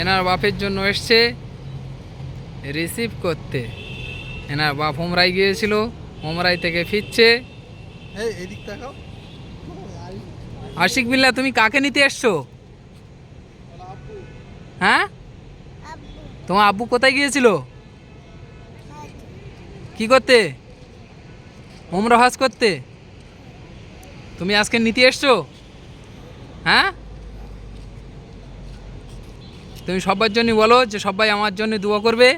এনার বাপের জন্য এসছে রিসিভ করতে। এনার বাপ হোমরাই গিয়েছিল হোমরাই থেকে ফিরছে। আশিক বিল্লা তুমি কাকে নিতে এসছো? হ্যাঁ? তোমার আব্বু কোথায় গিয়েছিল? কি করতে? ওমরা হজ করতে? তুমি আজকে নিতে এসছো? হ্যাঁ? তুমি সবার জন্য বলো যে সবাই আমার জন্য দোয়া করবে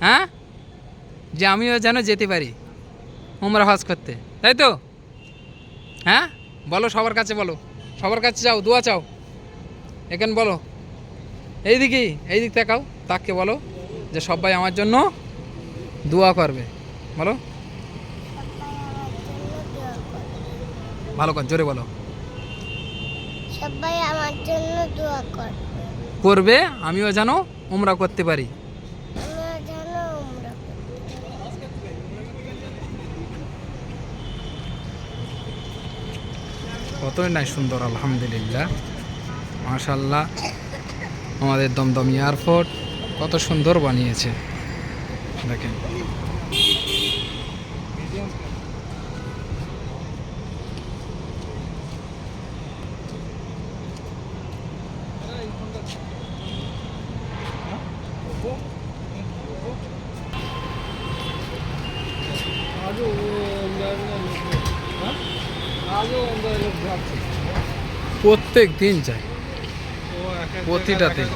হ্যাঁ? যে আমিও যেন যেতে পারি উমরা হজ করতে, তাই তো? হ্যাঁ? বলো সবার কাছে বলো, সবার কাছে যাও, দোয়া চাও। এখানে বলো এইদিকে এই দিক তাকাও তাকে বলো যে সবাই আমার জন্য দোয়া করবে। বলো? ভালো কর, জোরে বলো। সবাই আমার জন্য দোয়া কর। করবে আমিও যেন ওমরা করতে পারি। কতই নাই সুন্দর আলহামদুলিল্লাহ। মাশাল্লাহ আমাদের দমদম এয়ারপোর্ট কত সুন্দর বানিয়েছে। দেখেন। প্রত্যেক দিন যায় প্রতিটা দিন।